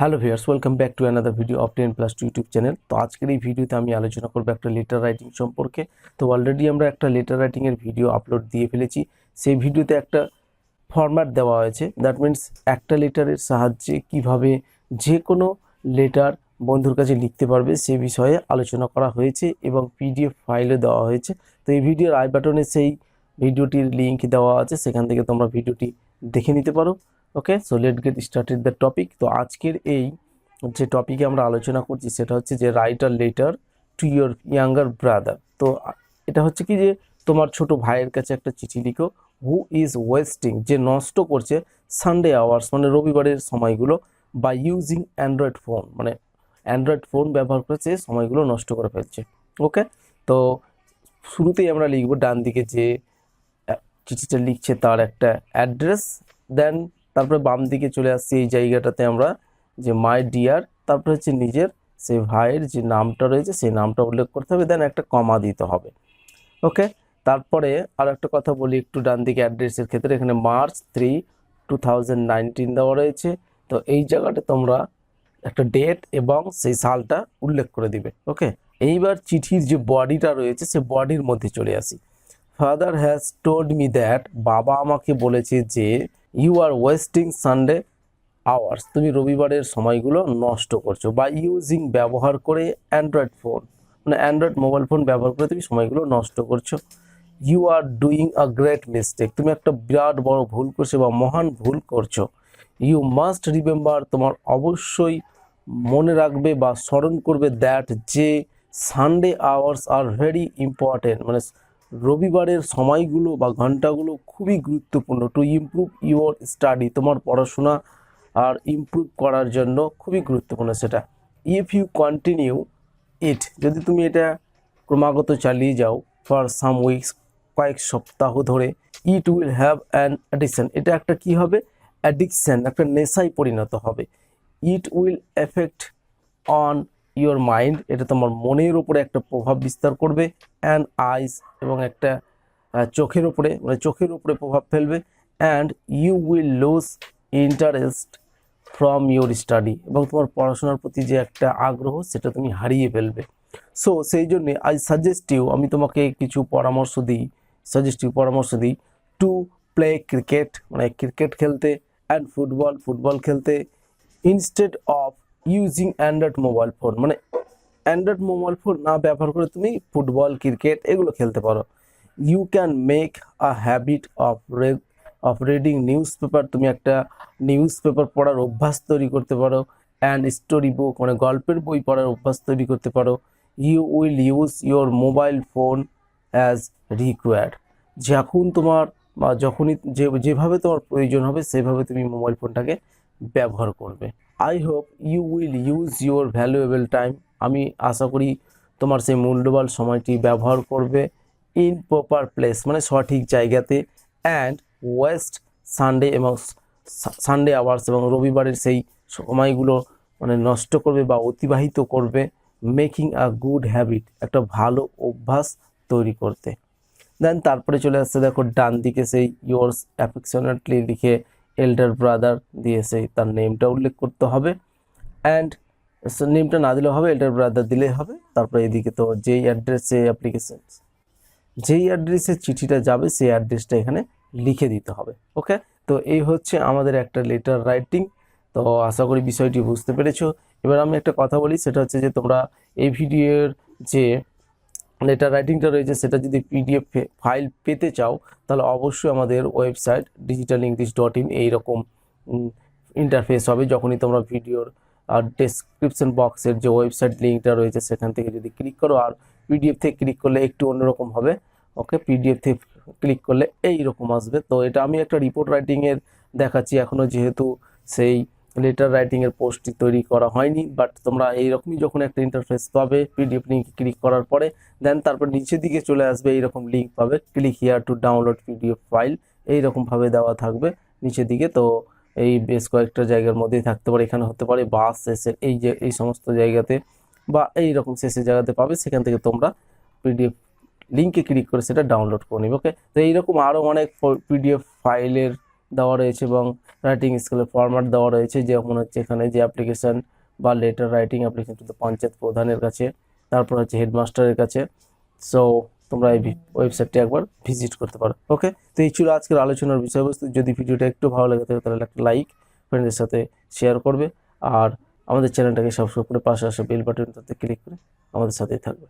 Hello viewers welcome back to another video of ten plus two YouTube channel তো আজকের এই ভিডিওতে আমি আলোচনা করব একটা লেটার রাইটিং সম্পর্কে। তো অলরেডি আমরা একটা লেটার রাইটিংয়ের ভিডিও আপলোড দিয়ে ফেলেছি। সেই ভিডিওতে একটা ফরম্যাট দেওয়া হয়েছে। দ্যাট মিন্স একটা লেটারের সাহায্যে কীভাবে যে কোনো লেটার বন্ধুর কাছে লিখতে পারবে, সে বিষয়ে আলোচনা করা হয়েছে এবং পিডিএফ ফাইলও দেওয়া হয়েছে। তো এই ভিডিওর আই বাটনে সেই ভিডিওটির লিঙ্ক দেওয়া আছে। সেখান থেকে তোমরা ভিডিওটি দেখে নিতে পারো। Okay so let get started the topic তো আজকের এই যে টপিকে আমরা আলোচনা করছি, সেটা হচ্ছে যে write a letter to your younger brother তো এটা হচ্ছে কি যে তোমার ছোট ভাইয়ের কাছে একটা চিঠি লিখো হু ইজ ওয়েস্টিং যে নষ্ট করছে সানডে আওয়ার্স মানে রবিবারের সময়গুলো বা ইউজিং অ্যান্ড্রয়েড ফোন মানে অ্যান্ড্রয়েড ফোন ব্যবহার করে সে সময়গুলো নষ্ট করে ফেলছে। ওকে তো শুরুতেই আমরা লিখব ডান দিকে যে চিঠিটা লিখছে তার একটা অ্যাড্রেস দেন তারপরে বাম দিকে চলে আসছি এই জায়গাটাতে আমরা, যে মাই ডিয়ার তারপরে হচ্ছে নিজের সে ভাইয়ের যে নামটা রয়েছে সেই নামটা উল্লেখ করতে হবে দেন একটা কমা দিতে হবে। ওকে তারপরে আর একটা কথা বলি একটু ডান দিকে অ্যাড্রেসের ক্ষেত্রে, এখানে মার্চ থ্রি টু দেওয়া রয়েছে। তো এই জায়গাটা তোমরা একটা ডেট এবং সেই সালটা উল্লেখ করে দিবে। ওকে এইবার চিঠির যে বডিটা রয়েছে, সে বডির মধ্যে চলে আসি। Father has told me that বাবা আমাকে বলেছে যে you are wasting Sunday hours তুমি রবিবারের সময়গুলো নষ্ট করছ বা ইউজিং ব্যবহার করে অ্যান্ড্রয়েড ফোন মানে অ্যান্ড্রয়েড মোবাইল ফোন ব্যবহার করে তুমি সময়গুলো নষ্ট করছ। You are doing a great mistake তুমি একটা বিরাট বড় ভুল করছ বা মহান ভুল করছ। ইউ মাস্ট রিমেম্বার তোমার অবশ্যই মনে রাখবে বা স্মরণ করবে দ্যাট যে Sunday hours are very important মানে রবিবারের সময়গুলো বা ঘন্টাগুলো খুবই গুরুত্বপূর্ণ টু ইমপ্রুভ ইউর স্টাডি তোমার পড়াশোনা আর ইমপ্রুভ করার জন্য খুবই গুরুত্বপূর্ণ সেটা। ইফ ইউ কন্টিনিউ ইট যদি তুমি এটা ক্রমাগত চালিয়ে যাও ফর সাম উইকস কয়েক সপ্তাহ ধরে it will have an addiction এটা একটা কি হবে? অ্যাডিকশান একটা নেশায় পরিণত হবে। It will effect on your mind এটা তোমার মনের উপরে একটা প্রভাব বিস্তার করবে অ্যান্ড আইস এবং একটা চোখের উপরে মানে চোখের উপরে প্রভাব ফেলবে and you will lose interest from your study এবং তোমার পড়াশোনার প্রতি যে একটা আগ্রহ, সেটা তুমি হারিয়ে ফেলবে। সো সেই জন্যে আই সাজেস্ট ইউ আমি তোমাকে কিছু পরামর্শ দিই সাজেস্ট ইউ পরামর্শ দিই টু প্লে ক্রিকেট মানে ক্রিকেট খেলতে অ্যান্ড ফুটবল ফুটবল খেলতে instead of using android mobile phone মানে অ্যান্ড্রয়েড মোবাইল ফোন না ব্যবহার করে তুমি ফুটবল ক্রিকেট এগুলো খেলতে পারো। You can make a habit of of reading newspaper তুমি একটা নিউজ পেপার পড়ার অভ্যাস তৈরি করতে পারো অ্যান্ড স্টোরি বুক মানে গল্পের বই পড়ার অভ্যাস তৈরি করতে পারো। You will use your mobile phone as required যখন তোমার, যখনই যে, যেভাবে তোমার প্রয়োজন হবে, সেভাবে তুমি মোবাইল ফোনটাকে ব্যবহার করবে। I hope you will use your valuable time আমি আশা করি তোমার সেই মূল্যবান সময়টি ব্যবহার করবে ইন প্রপার প্লেস মানে সঠিক জায়গাতে অ্যান্ড ওয়েস্ট সানডে এবং সানডে আওয়ার্স এবং রবিবারের সেই সময়গুলো মানে নষ্ট করবে বা অতিবাহিত করবে মেকিং আ গুড হ্যাবিট একটা ভালো অভ্যাস তৈরি করতে। দেন তারপরে চলে আসছে দেখো ডান দিকে সেই ইয়োর্স অ্যাফেকশনেটলি লিখে এল্ডার ব্রাদার দিয়ে সেই তার নেমটা উল্লেখ করতে হবে। অ্যান্ড নেমটা না দিলেও হবে এল্ডার ব্রাদার দিলেই হবে। তারপরে এদিকে তো যেই অ্যাড্রেসে অ্যাপ্লিকেশন যেই অ্যাড্রেসে চিঠিটা যাবে, সেই অ্যাড্রেসটা এখানে লিখে দিতে হবে। ওকে তো এই হচ্ছে আমাদের একটা লেটার রাইটিং তো আশা করি বিষয়টি বুঝতে পেরেছ। এবার আমি একটা কথা বলি, সেটা হচ্ছে যে তোমরা এই ভিডিওর যে লেটার রাইটিংটা রয়েছে, সেটা যদি পিডিএফ ফাইল পেতে চাও, তাহলে অবশ্যই আমাদের website digital English dot in এইরকম ইন্টারফেস হবে। যখনই তোমরা ভিডিওর আর ডেসক্রিপশন বক্সের যে ওয়েবসাইট লিঙ্কটা রয়েছে, সেখান থেকে যদি ক্লিক করো, আর পিডিএফ থেকে ক্লিক করলে একটু অন্যরকম হবে ওকে পিডিএফ থেকে ক্লিক করলে এই রকম আসবে। তো এটা আমি একটা রিপোর্ট রাইটিংয়ের দেখাচ্ছি। এখনও যেহেতু সেই লেটার রাইটিংয়ের পোস্টটি তৈরি করা হয়নি বাট তোমরা এইরকমই যখন একটা ইন্টারফেস পাবে পিডিএফ লিঙ্ক ক্লিক করার পরে দেন তারপর নিচের দিকে চলে আসবে, এইরকম লিঙ্ক পাবে click here to download PDF file এইরকমভাবে দেওয়া থাকবে নিচের দিকে, তো এই বেশ কয়েকটা জায়গার মধ্যেই থাকতে পারে, এখানে হতে পারে বাস শেষের এই যে, এই সমস্ত জায়গাতে, বা এই রকম শেষের জায়গাতে পাবে, সেখান থেকে তোমরা পিডিএফ লিঙ্কে ক্লিক করে সেটা ডাউনলোড করে নিবে ওকে তো এইরকম আরও অনেক পিডিএফ ফাইলের দেওয়া রয়েছে এবং রাইটিং স্কেলের ফরম্যাট দেওয়া রয়েছে যেমন হচ্ছে এখানে যে অ্যাপ্লিকেশন বা letter writing application to panchayat প্রধানের কাছে তারপর হচ্ছে হেডমাস্টারের কাছে। সো তোমরা এই ওয়েবসাইটটি একবার ভিজিট করতে পারো ওকে তো এই ছিল আজকের আলোচনার বিষয়বস্তু। যদি ভিডিওটা একটু ভালো লাগে থাকে, তাহলে একটা লাইক ফ্রেন্ডদের সাথে শেয়ার করবে। আর আমাদের চ্যানেলটাকে সাবস্ক্রাইব করে পাশে আসা বেল বাটনটাতে ক্লিক করে আমাদের সাথেই থাকবে।